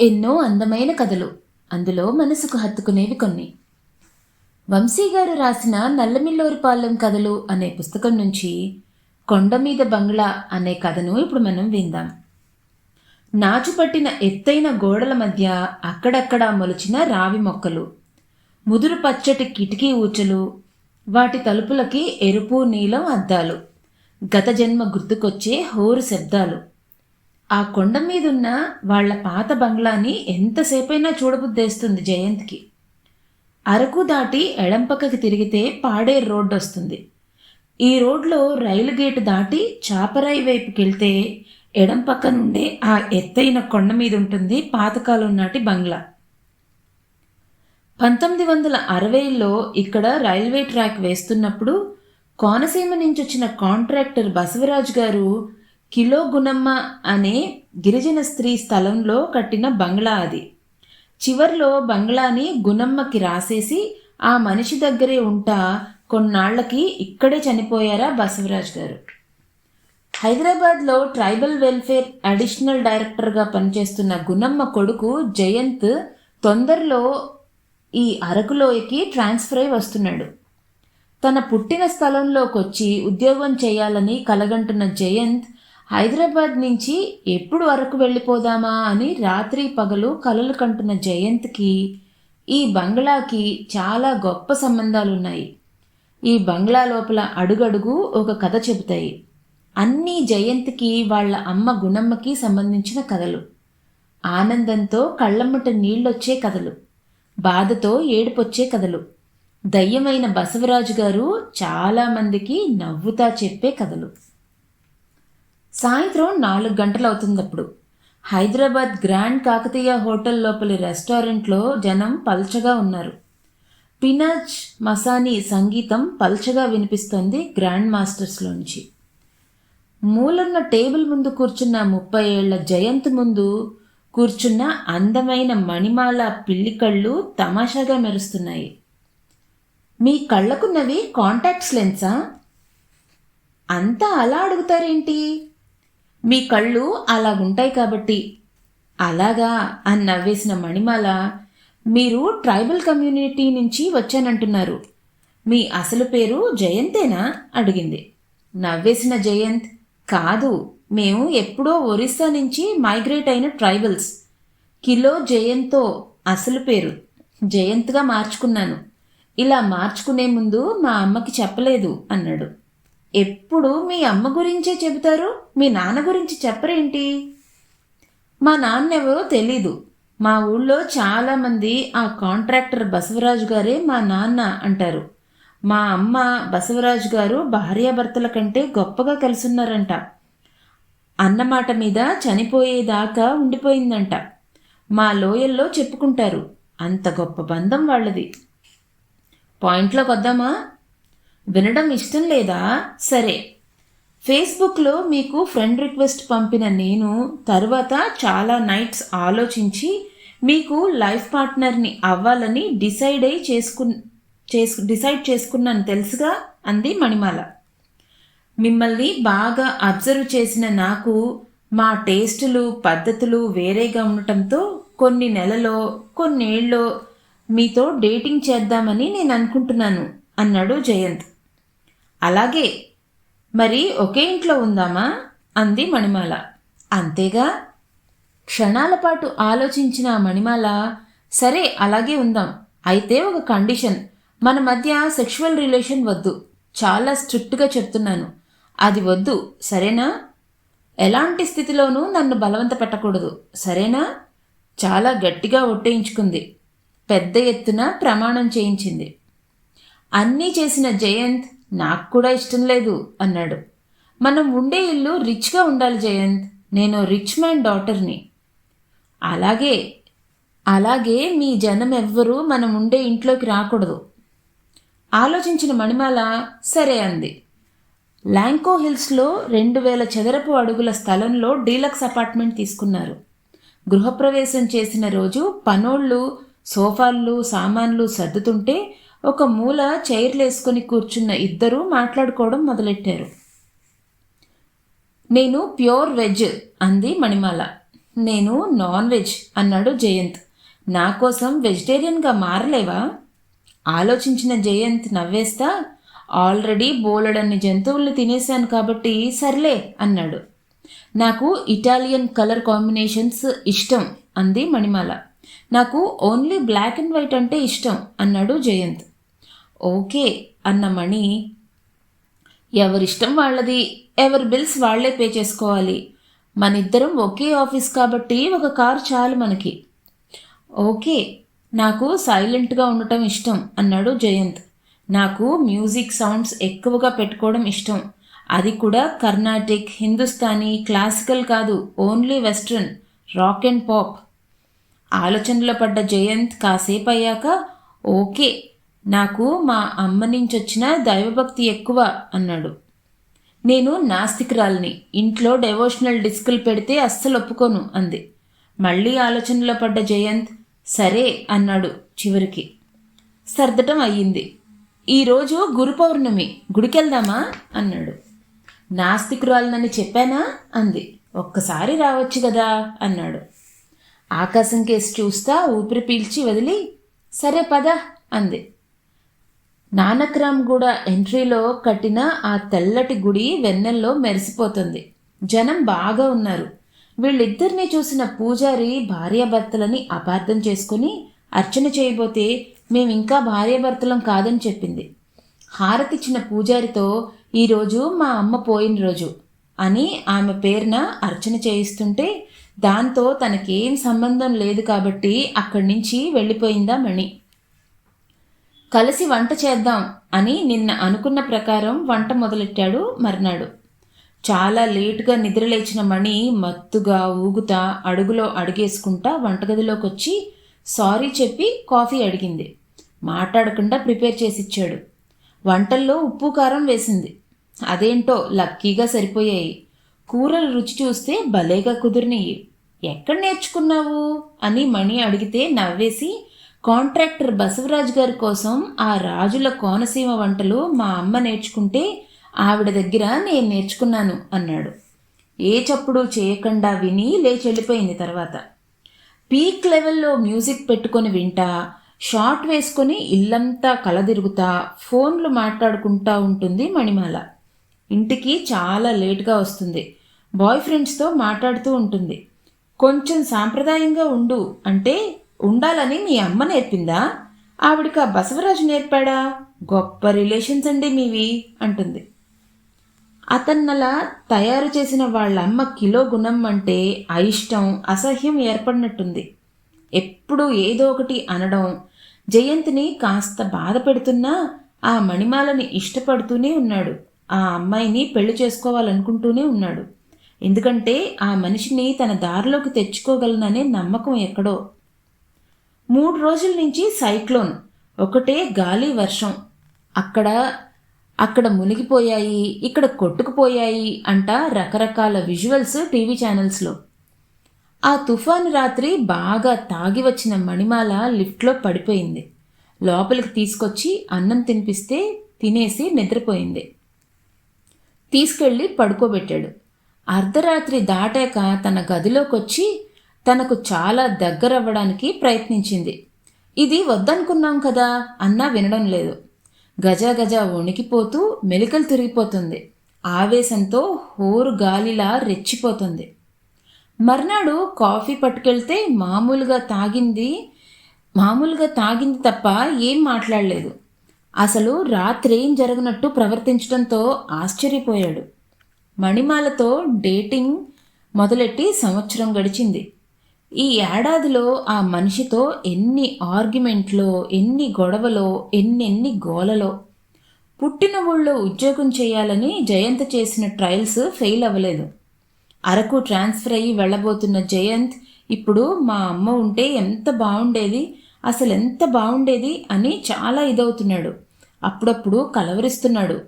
ఎన్నో అందమైన కథలు. అందులో మనసుకు హత్తుకునేవి కొన్ని. వంశీ గారు రాసిన నల్లమిల్లోరిపాలెం కథలు అనే పుస్తకం నుంచి కొండ మీద బంగ్లా అనే కథను ఇప్పుడు మనం విందాం. నాచుపట్టిన ఎత్తైన గోడల మధ్య అక్కడక్కడా మొలిచిన రావి మొక్కలు. ముదురు పచ్చటి కిటికీ ఊచలు. వాటి తలుపులకి ఎరుపు నీలం అద్దాలు. గత జన్మ గుర్తుకొచ్చే హోరు శబ్దాలు. ఆ కొండ మీదున్న వాళ్ళ పాత బంగ్లాని ఎంతసేపైనా చూడబుద్దేస్తుంది జయంత్కి. అరకు దాటి ఎడంపక్కకి తిరిగితే పాడేరు రోడ్డు వస్తుంది. ఈ రోడ్లో రైలు గేటు దాటి చాపరాయి వైపుకి వెళ్తే ఎడం పక్క నుండే ఆ ఎత్తైన కొండ మీద ఉంటుంది పాతకాలం నాటి బంగ్లా. పంతొమ్మిది వందల అరవైలో ఇక్కడ రైల్వే ట్రాక్ వేస్తున్నప్పుడు కోనసీమ నుంచి వచ్చిన కాంట్రాక్టర్ బసవరాజు గారు కిలో గుణమ్మ అనే గిరిజన స్త్రీ స్థలంలో కట్టిన బంగ్లా అది. చివర్లో బంగ్లాని గుణమ్మకి రాసేసి ఆ మనిషి దగ్గరే ఉంటా కొన్నాళ్ళకి ఇక్కడే చనిపోయారా బసవరాజ్ గారు. హైదరాబాద్లో ట్రైబల్ వెల్ఫేర్ అడిషనల్ డైరెక్టర్గా పనిచేస్తున్న గుణమ్మ కొడుకు జయంత్ తొందరలో ఈ అరకులోయకి ట్రాన్స్ఫర్ అయి వస్తున్నాడు. తన పుట్టిన స్థలంలోకి వచ్చి ఉద్యోగం చేయాలని కలగంటున్న జయంత్ హైదరాబాద్ నుంచి ఎప్పుడు అరకు వెళ్ళిపోదామా అని రాత్రి పగలు కలలు కంటున్న జయంత్కి ఈ బంగ్లాకి చాలా గొప్ప సంబంధాలున్నాయి. ఈ బంగ్లా లోపల అడుగడుగు ఒక కథ చెబుతాయి. అన్నీ జయంత్కి వాళ్ళ అమ్మ గుణమ్మకి సంబంధించిన కథలు. ఆనందంతో కళ్ళమ్మట నీళ్ళొచ్చే కథలు. బాధతో ఏడుపొచ్చే కథలు. దయ్యమైన బసవరాజు గారు చాలామందికి నవ్వుతా చెప్పే కథలు. సాయంత్రం నాలుగు గంటలవుతుందప్పుడు హైదరాబాద్ గ్రాండ్ కాకతీయ హోటల్ లోపలి రెస్టారెంట్లో జనం పల్చగా ఉన్నారు. పినాజ్ మసానీ సంగీతం పల్చగా వినిపిస్తోంది గ్రాండ్ మాస్టర్స్లోంచి మూలన్న టేబుల్ ముందు కూర్చున్న ముప్పై ఏళ్ళ జయంత్ ముందు కూర్చున్న అందమైన మణిమాల పిల్లికళ్ళు తమాషాగా మెరుస్తున్నాయి. మీ కళ్ళకున్నవి కాంటాక్ట్స్ లెన్సా? అంతా అలా అడుగుతారేంటి? మీ కళ్ళు అలాగుంటాయి కాబట్టి. అలాగా అని నవ్వేసిన మణిమాల మీరు ట్రైబల్ కమ్యూనిటీ నుంచి వచ్చానంటున్నారు. మీ అసలు పేరు జయంతేనా? అడిగింది. నవ్వేసిన జయంత్ కాదు మేము ఎప్పుడో ఒరిస్సా నుంచి మైగ్రేట్ అయిన ట్రైబల్స్. కిలో జయంతో అసలు పేరు. జయంత్గా మార్చుకున్నాను. ఇలా మార్చుకునే ముందు మా అమ్మకి చెప్పలేదు అన్నాడు. ఎప్పుడు మీ అమ్మ గురించే చెబుతారు? మీ నాన్న గురించి చెప్పరేంటి? మా నాన్నెవరో తెలీదు. మా ఊళ్ళో చాలామంది ఆ కాంట్రాక్టర్ బసవరాజు గారే మా నాన్న అంటారు. మా అమ్మ బసవరాజు గారు భార్యాభర్తల కంటే గొప్పగా కలిసున్నారంట. అన్నమాట మీద చనిపోయేదాకా ఉండిపోయిందంట. మా లోయల్లో చెప్పుకుంటారు. అంత గొప్ప బంధం వాళ్ళది. పాయింట్లోకి వద్దామా వినడం ఇష్టం లేదా? సరే. ఫేస్బుక్లో మీకు ఫ్రెండ్ రిక్వెస్ట్ పంపిన నేను తర్వాత చాలా నైట్స్ ఆలోచించి మీకు లైఫ్ పార్ట్నర్ని అవ్వాలని డిసైడ్ అయి చేసుకు చేసు డిసైడ్ చేసుకున్నాను తెలుసుగా? అంది మణిమాల. మిమ్మల్ని బాగా అబ్జర్వ్ చేసిన నాకు మా టేస్టులు పద్ధతులు వేరేగా ఉండటంతో కొన్ని నెలలో కొన్నేళ్ళలో మీతో డేటింగ్ చేద్దామని నేను అనుకుంటున్నాను అన్నాడు జయంత్. అలాగే మరి ఒకే ఇంట్లో ఉందామా? అంది మణిమాల. అంతేగా? క్షణాల పాటు ఆలోచించిన మణిమాల సరే అలాగే ఉందాం. అయితే ఒక కండిషన్. మన మధ్య సెక్షువల్ రిలేషన్ వద్దు. చాలా స్ట్రిక్ట్గా చెప్తున్నాను. అది వద్దు. సరేనా? ఎలాంటి స్థితిలోనూ నన్ను బలవంత పెట్టకూడదు. సరేనా? చాలా గట్టిగా ఒట్టేయించుకుంది. పెద్ద ఎత్తున ప్రమాణం చేయించింది. అన్నీ చేసిన జయంత్ నాకు కూడా ఇష్టం లేదు అన్నాడు. మనం ఉండే ఇల్లు రిచ్గా ఉండాలి జయంత్. నేను రిచ్ మ్యాన్ డాటర్ని. అలాగే అలాగే మీ జనం ఎవ్వరూ మనం ఉండే ఇంట్లోకి రాకూడదు. ఆలోచించిన మణిమాల సరే అంది. ల్యాంకో హిల్స్లో రెండు వేల చదరపు అడుగుల స్థలంలో డీలక్స్ అపార్ట్మెంట్ తీసుకున్నారు. గృహప్రవేశం చేసిన రోజు పనోళ్ళు సోఫాళ్ళు సామాన్లు సర్దుతుంటే ఒక మూల చైర్లేసుకొని కూర్చున్న ఇద్దరూ మాట్లాడుకోవడం మొదలెట్టారు. నేను ప్యూర్ వెజ్ అంది మణిమాల. నేను నాన్ వెజ్ అన్నాడు జయంత్. నా కోసం వెజిటేరియన్గా మారలేవా? ఆలోచించిన జయంత్ నవ్వేస్తా ఆల్రెడీ బోలెడన్ని జంతువుల్ని తినేశాను కాబట్టి సర్లే అన్నాడు. నాకు ఇటాలియన్ కలర్ కాంబినేషన్స్ ఇష్టం అంది మణిమాల. నాకు ఓన్లీ బ్లాక్ అండ్ వైట్ అంటే ఇష్టం అన్నాడు జయంత్. ఓకే అన్న మణి ఎవరిష్టం వాళ్ళది? ఎవరి బిల్స్ వాళ్ళే పే చేసుకోవాలి. మనిద్దరం ఒకే ఆఫీస్ కాబట్టి ఒక కారు చాలు మనకి. ఓకే నాకు సైలెంట్గా ఉండటం ఇష్టం అన్నాడు జయంత్. నాకు మ్యూజిక్ సౌండ్స్ ఎక్కువగా పెట్టుకోవడం ఇష్టం. అది కూడా కర్ణాటిక్ హిందుస్థానీ క్లాసికల్ కాదు only western rock and pop. ఆలోచనలో పడ్డ జయంత్ కాసేపు అయ్యాక ఓకే నాకు మా అమ్మ నుంచి వచ్చిన దైవభక్తి ఎక్కువ అన్నాడు. నేను నాస్తికురాల్ని. ఇంట్లో డెవోషనల్ డిస్కులు పెడితే అస్సలు ఒప్పుకోను అంది. మళ్ళీ ఆలోచనలో పడ్డ జయంత్ సరే అన్నాడు చివరికి. సర్దటం అయ్యింది. ఈరోజు గురు పౌర్ణమి గుడికెళ్దామా? అన్నాడు. నాస్తికురాలనని చెప్పానా? అంది. ఒక్కసారి రావచ్చు కదా? అన్నాడు. ఆకాశం కేసి చూస్తా ఊపిరి పీల్చి వదిలి సరే పద అంది. నానక్రామ్ గూడ ఎంట్రీలో కట్టిన ఆ తెల్లటి గుడి వెన్నెల్లో మెరిసిపోతుంది. జనం బాగా ఉన్నారు. వీళ్ళిద్దరినీ చూసిన పూజారి భార్యాభర్తలని అపార్థం చేసుకుని అర్చన చేయబోతే మేమింకా భార్యాభర్తలం కాదని చెప్పింది. హారతిచ్చిన పూజారితో ఈరోజు మా అమ్మ పోయిన రోజు అని ఆమె పేరున అర్చన చేయిస్తుంటే దాంతో తనకేం సంబంధం లేదు కాబట్టి అక్కడి నుంచి వెళ్ళిపోయిందా మణి. కలిసి వంట చేద్దాం అని నిన్న అనుకున్న ప్రకారం వంట మొదలెట్టాడు మర్నాడు. చాలా లేటుగా నిద్రలేచిన మణి మత్తుగా ఊగుతా అడుగులో అడుగేసుకుంటా వంటగదిలోకి వచ్చి సారీ చెప్పి కాఫీ అడిగింది. మాట్లాడకుండా ప్రిపేర్ చేసిచ్చాడు. వంటల్లో ఉప్పు కారం వేసింది. అదేంటో లక్కీగా సరిపోయాయి. కూరలు రుచి చూస్తే భలేగా కుదిరినాయి ఎక్కడ నేర్చుకున్నావు? అని మణి అడిగితే నవ్వేసి కాంట్రాక్టర్ బసవరాజు గారి కోసం ఆ రాజుల కోనసీమ వంటలు మా అమ్మ నేర్చుకుంటే ఆవిడ దగ్గర నేను నేర్చుకున్నాను అన్నాడు. ఏ చప్పుడు చేయకుండా విని లేచి వెళ్ళిపోయింది తర్వాత. పీక్ లెవెల్లో మ్యూజిక్ పెట్టుకొని వింటా షార్ట్ వేసుకొని ఇల్లంతా కలదిరుగుతా ఫోన్లు మాట్లాడుకుంటా ఉంటుంది మణిమాల. ఇంటికి చాలా లేట్గా వస్తుంది. బాయ్ ఫ్రెండ్స్తో మాట్లాడుతూ ఉంటుంది. కొంచెం సాంప్రదాయంగా ఉండు అంటే ఉండాలని మీ అమ్మ నేర్పిందా? ఆవిడకి ఆ బసవరాజు నేర్పాడా? గొప్ప రిలేషన్స్ అండి మీవి అంటుంది. అతన్నలా తయారు చేసిన వాళ్ళమ్మ కిలో గుణం అంటే అయిష్టం అసహ్యం ఏర్పడినట్టుంది. ఎప్పుడూ ఏదో ఒకటి అనడం జయంతిని కాస్త బాధ పెడుతున్నా ఆ మణిమాలని ఇష్టపడుతూనే ఉన్నాడు. ఆ అమ్మాయిని పెళ్ళి చేసుకోవాలనుకుంటూనే ఉన్నాడు. ఎందుకంటే ఆ మనిషిని తన దారిలోకి తెచ్చుకోగలననే నమ్మకం ఎక్కడో. మూడు రోజుల నుంచి సైక్లోన్ ఒకటే గాలి వర్షం. అక్కడ అక్కడ మునిగిపోయాయి ఇక్కడ కొట్టుకుపోయాయి అంట రకరకాల విజువల్స్ టీవీ ఛానల్స్లో. ఆ తుఫాను రాత్రి బాగా తాగి వచ్చిన మణిమాల లిఫ్ట్లో పడిపోయింది. లోపలికి తీసుకొచ్చి అన్నం తినిపిస్తే తినేసి నిద్రపోయింది. తీసుకెళ్ళి పడుకోబెట్టాడు. అర్ధరాత్రి దాటాక తన గదిలోకొచ్చి తనకు చాలా దగ్గరవ్వడానికి ప్రయత్నించింది. ఇది వద్దనుకున్నాం కదా అన్నా వినడం లేదు. గజ గజ వణికిపోతూ మెలికలు తిరిగిపోతుంది. ఆవేశంతో హోరు గాలిలా రెచ్చిపోతుంది. మర్నాడు కాఫీ పట్టుకెళ్తే మామూలుగా తాగింది మామూలుగా తాగింది తప్ప ఏం మాట్లాడలేదు. అసలు రాత్రి ఏం జరగనట్టు ప్రవర్తించడంతో ఆశ్చర్యపోయాడు. మణిమాలతో డేటింగ్ మొదలెట్టి సంవత్సరం గడిచింది. ఈ ఏడాదిలో ఆ మనిషితో ఎన్ని ఆర్గ్యుమెంట్లో ఎన్ని గొడవలో ఎన్నెన్ని గోలలో పుట్టిన ఊళ్ళో ఉద్యోగం చేయాలని జయంత్ చేసిన ట్రయల్స్ ఫెయిల్ అవ్వలేదు. అరకు ట్రాన్స్ఫర్ అయ్యి వెళ్ళబోతున్న జయంత్ ఇప్పుడు మా అమ్మ ఉంటే ఎంత బాగుండేది అసలు ఎంత బాగుండేది అని చాలా ఇదవుతున్నాడు. అప్పుడప్పుడు కలవరిస్తున్నాడు.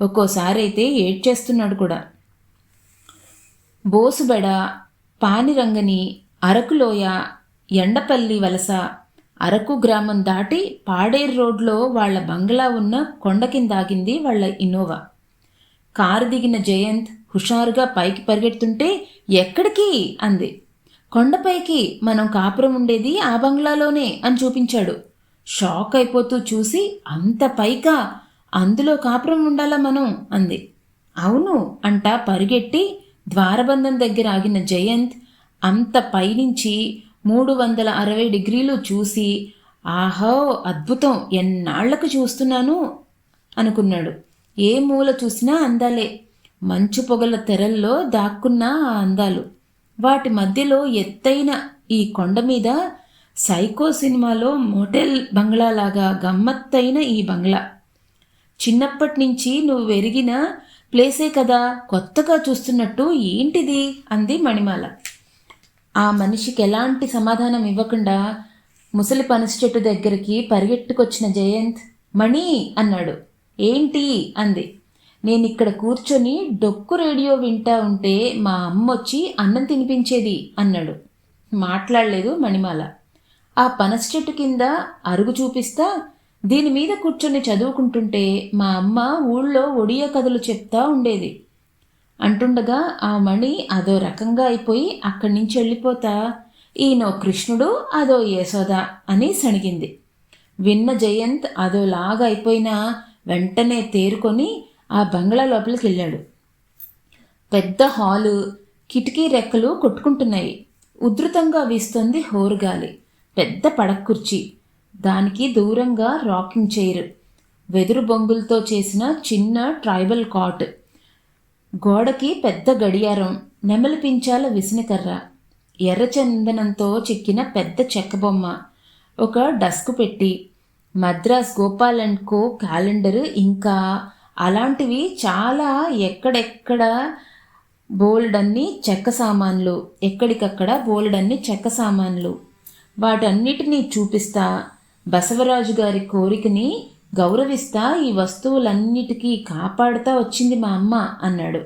ఒక్కోసారి అయితే ఏడ్చేస్తున్నాడు కూడా. బోసుబెడ పానిరంగని అరకులోయ ఎండపల్లి వలస అరకు గ్రామం దాటి పాడేరు రోడ్లో వాళ్ళ బంగ్లా ఉన్న కొండ కింద ఆగింది వాళ్ళ ఇన్నోవా. కారు దిగిన జయంత్ హుషారుగా పైకి పరిగెడుతుంటే ఎక్కడికి? అంది. కొండపైకి. మనం కాపురం ఉండేది ఆ బంగ్లాలోనే అని చూపించాడు. షాక్ అయిపోతూ చూసి అంత పైకా? అందులో కాపురం ఉండాలా మనం? అంది. అవును అంటా పరిగెట్టి ద్వారబంధం దగ్గర ఆగిన జయంత్ అంత పైనుంచి మూడు వందల అరవై డిగ్రీలు చూసి ఆహో అద్భుతం ఎన్నాళ్ళకు చూస్తున్నాను? అనుకున్నాడు. ఏ మూల చూసినా అందాలే. మంచు పొగల తెరల్లో దాక్కున్న ఆ అందాలు. వాటి మధ్యలో ఎత్తైన ఈ కొండ మీద సైకో సినిమాలో మోటెల్ బంగ్లాలాగా గమ్మత్తైన ఈ బంగ్లా. చిన్నప్పటి నుంచి నువ్వు వెరిగిన ప్లేసే కదా కొత్తగా చూస్తున్నట్టు ఏంటిది? అంది మణిమాల. ఆ మనిషికి ఎలాంటి సమాధానం ఇవ్వకుండా ముసలి పనస చెట్టు దగ్గరికి పరిగెట్టుకొచ్చిన జయంత్ మణి అన్నాడు. ఏంటి? అంది. నేను ఇక్కడ కూర్చొని డొక్కు రేడియో వింటా ఉంటే మా అమ్మ వచ్చి అన్నం తినిపించేది అన్నాడు. మాట్లాడలేదు మణిమాల. ఆ పనస చెట్టు కింద అరుగు చూపిస్తా దీని మీద కూర్చొని చదువుకుంటుంటే మా అమ్మ ఊళ్ళో ఒడియా కథలు చెప్తా ఉండేది. అంటుండగా ఆ మణి అదో రకంగా అయిపోయి అక్కడి నుంచి వెళ్ళిపోతా. ఈయనో కృష్ణుడు అదో యశోద అని సణిగింది విన్న జయంత్ అదోలాగా అయిపోయినా వెంటనే తేరుకొని ఆ బంగ్లా లోపలికి వెళ్ళాడు. పెద్ద హాలు కిటికీ రెక్కలు కొట్టుకుంటున్నాయి. ఉధృతంగా వీస్తోంది హోరుగాలి. పెద్ద పడకుర్చీ దానికి దూరంగా రాకింగ్ చైర్. వెదురు బొంగులతో చేసిన చిన్న ట్రైబల్ కాట్. గోడకి పెద్ద గడియారం నెమలి పించాల విసినకర్ర. ఎర్రచందనంతో చెక్కిన పెద్ద చెక్క బొమ్మ. ఒక డస్క్ పెట్టి Madras Gopal and co calendar ఇంకా అలాంటివి చాలా ఎక్కడెక్కడ బోల్డన్ని చెక్క సామాన్లు ఎక్కడికక్కడ బోల్డన్ని చెక్క సామాన్లు. వాటన్నిటినీ చూపిస్తా బసవరాజు గారి కోరికని గౌరవిస్తా ఈ వస్తువులన్నిటికీ కాపాడుతా వచ్చింది మా అమ్మ అన్నాడు.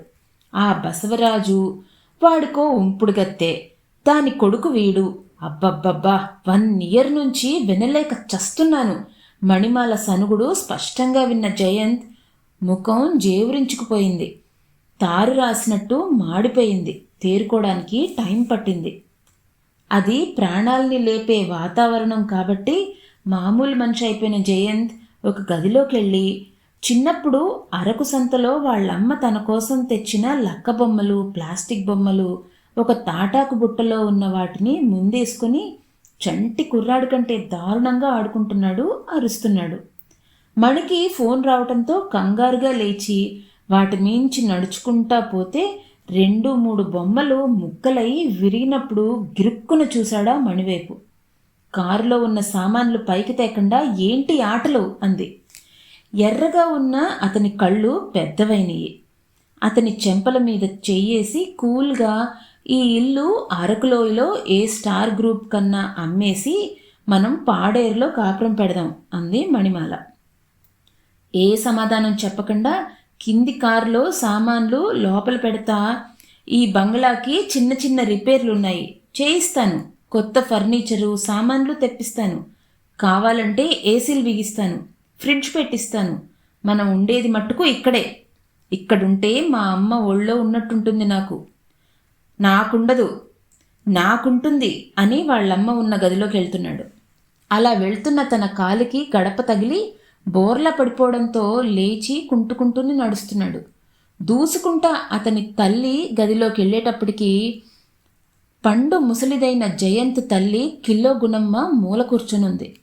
ఆ బసవరాజు వాడికో ఉంపుడుగత్తే. దాని కొడుకు వీడు. అబ్బబ్బబ్బా వన్ ఇయర్ నుంచి వినలేక చస్తున్నాను. మణిమాల సనుగుడు స్పష్టంగా విన్న జయంత్ ముఖం జేవురించుకుపోయింది. తారు రాసినట్టు మాడిపోయింది. తేరుకోవడానికి టైం పట్టింది. అది ప్రాణాల్ని లేపే వాతావరణం కాబట్టి మామూలు మనిషి అయిపోయిన జయంత్ ఒక గదిలోకి వెళ్ళి చిన్నప్పుడు అరకు సంతలో వాళ్ళమ్మ తన కోసం తెచ్చిన లక్క బొమ్మలు ప్లాస్టిక్ బొమ్మలు ఒక తాటాకు బుట్టలో ఉన్న వాటిని ముందేసుకుని చంటి కుర్రాడు కంటే దారుణంగా ఆడుకుంటున్నాడు అరుస్తున్నాడు. మణికి ఫోన్ రావడంతో కంగారుగా లేచి వాటి మించి నడుచుకుంటా పోతే రెండు మూడు బొమ్మలు ముక్కలై విరిగినప్పుడు గిరుక్కున చూశాడా మణివైపు. కారులో ఉన్న సామాన్లు పైకి తేకుండా ఏంటి ఆటలు? అంది. ఎర్రగా ఉన్న అతని కళ్ళు పెద్దవైనవి అతని చెంపల మీద చెయ్యేసి కూల్గా ఈ ఇల్లు అరకులోయలో ఏ స్టార్ గ్రూప్ కన్నా అమ్మేసి మనం పాడేరులో కాపురం పెడదాం అంది మణిమాల. ఏ సమాధానం చెప్పకుండా కింది కారులో సామాన్లు లోపల పెడతా ఈ బంగ్లాకి చిన్న చిన్న రిపేర్లు ఉన్నాయి చేయిస్తాను. కొత్త ఫర్నిచరు సామాన్లు తెప్పిస్తాను. కావాలంటే ఏసీలు బిగిస్తాను. ఫ్రిడ్జ్ పెట్టిస్తాను. మనం ఉండేది మట్టుకు ఇక్కడే. ఇక్కడుంటే మా అమ్మ ఒళ్ళో ఉన్నట్టుంటుంది నాకు. నాకుండదు. నాకుంటుంది అని వాళ్ళమ్మ ఉన్న గదిలోకి వెళ్తున్నాడు. అలా వెళ్తున్న తన కాలికి గడప తగిలి బోర్ల పడిపోవడంతో లేచి కుంటుకుంటూనే నడుస్తున్నాడు. దూసుకుంటా అతని తల్లి గదిలోకి వెళ్ళేటప్పటికీ పండు ముసలిదైన జయంత్ తల్లి కిల్లో గుణమ్మ మూల కూర్చునుంది.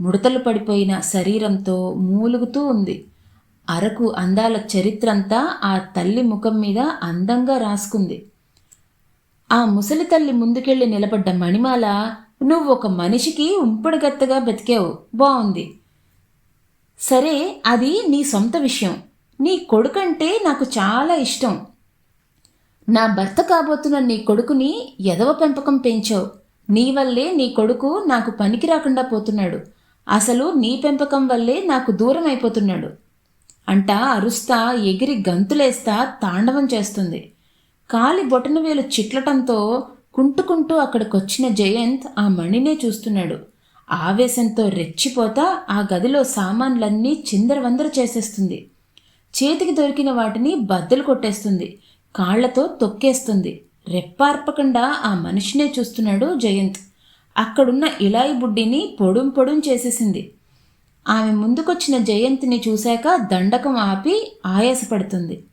ముడతలు పడిపోయిన శరీరంతో మూలుగుతూ ఉంది. అరకు అందాల చరిత్రంతా ఆ తల్లి ముఖం మీద అందంగా రాసుకుంది. ఆ ముసలి తల్లి ముందుకెళ్ళి నిలబడ్డ మణిమాల నువ్వు ఒక మనిషికి ఉంపుడుగత్తగా బతికావు. బాగుంది సరే అది నీ సొంత విషయం. నీ కొడుకంటే నాకు చాలా ఇష్టం. నా భర్త కాబోతున్న నీ కొడుకుని ఎదవ పెంపకం పెంచావు. నీ వల్లే నీ కొడుకు నాకు పనికి రాకుండా పోతున్నాడు. అసలు నీ పెంపకం వల్లే నాకు దూరం అయిపోతున్నాడు అంటా అరుస్తా ఎగిరి గంతులేస్తా తాండవం చేస్తుంది. కాలి బొటన వేలు చిట్లటంతో కుంటుకుంటూ అక్కడికొచ్చిన జయంత్ ఆ మణినే చూస్తున్నాడు. ఆవేశంతో రెచ్చిపోతా ఆ గదిలో సామాన్లన్నీ చిందరవందర చేసేస్తుంది. చేతికి దొరికిన వాటిని బద్దలు కొట్టేస్తుంది. కాళ్ళతో తొక్కేస్తుంది. రెప్పార్పకుండా ఆ మనిషినే చూస్తున్నాడు జయంత్. అక్కడున్న ఇలాయి బుడ్డిని పొడుం పొడుం చేసేసింది. ఆమె ముందుకొచ్చిన జయంత్ని చూశాక దండకం ఆపి ఆయాసపడుతుంది.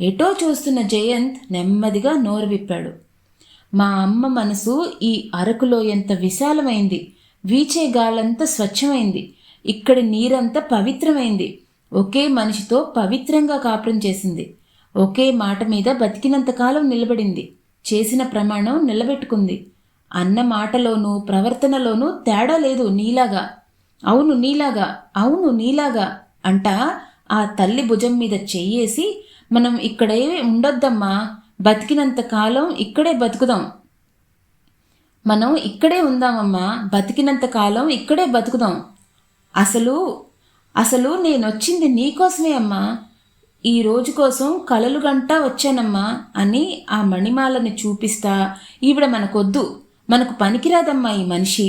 ఎటో చూస్తున్న జయంత్ నెమ్మదిగా నోరు విప్పాడు. మా అమ్మ మనసు ఈ అరకులో ఎంత విశాలమైంది. వీచే గాలంతా స్వచ్ఛమైంది. ఇక్కడి నీరంతా పవిత్రమైంది. ఒకే మనిషితో పవిత్రంగా కాపురం చేసింది. ఒకే మాట మీద బతికినంతకాలం నిలబడింది. చేసిన ప్రమాణం నిలబెట్టుకుంది. అన్న మాటలోనూ ప్రవర్తనలోనూ తేడా లేదు నీలాగా. అవును నీలాగా అవును నీలాగా అంటా ఆ తల్లి భుజం మీద చెయ్యేసి మనం ఇక్కడే ఉండొద్దమ్మా బతికినంత కాలం ఇక్కడే బతుకుదాం. మనం ఇక్కడే ఉందామమ్మా బతికినంత కాలం ఇక్కడే బతుకుదాం. అసలు అసలు నేనొచ్చింది నీకోసమే అమ్మా. ఈ రోజు కోసం కలలు గంట వచ్చానమ్మా అని ఆ మణిమాలని చూపిస్తా ఈవిడ మనకొద్దు మనకు పనికిరాదమ్మా ఈ మనిషి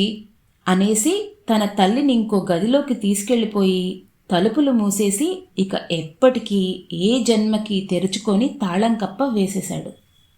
అనేసి తన తల్లిని ఇంకో గదిలోకి తీసుకెళ్ళిపోయి తలుపులు మూసేసి ఇక ఎప్పటికీ ఏ జన్మకి తెరుచుకొని తాళం కప్ప వేసేశాడు.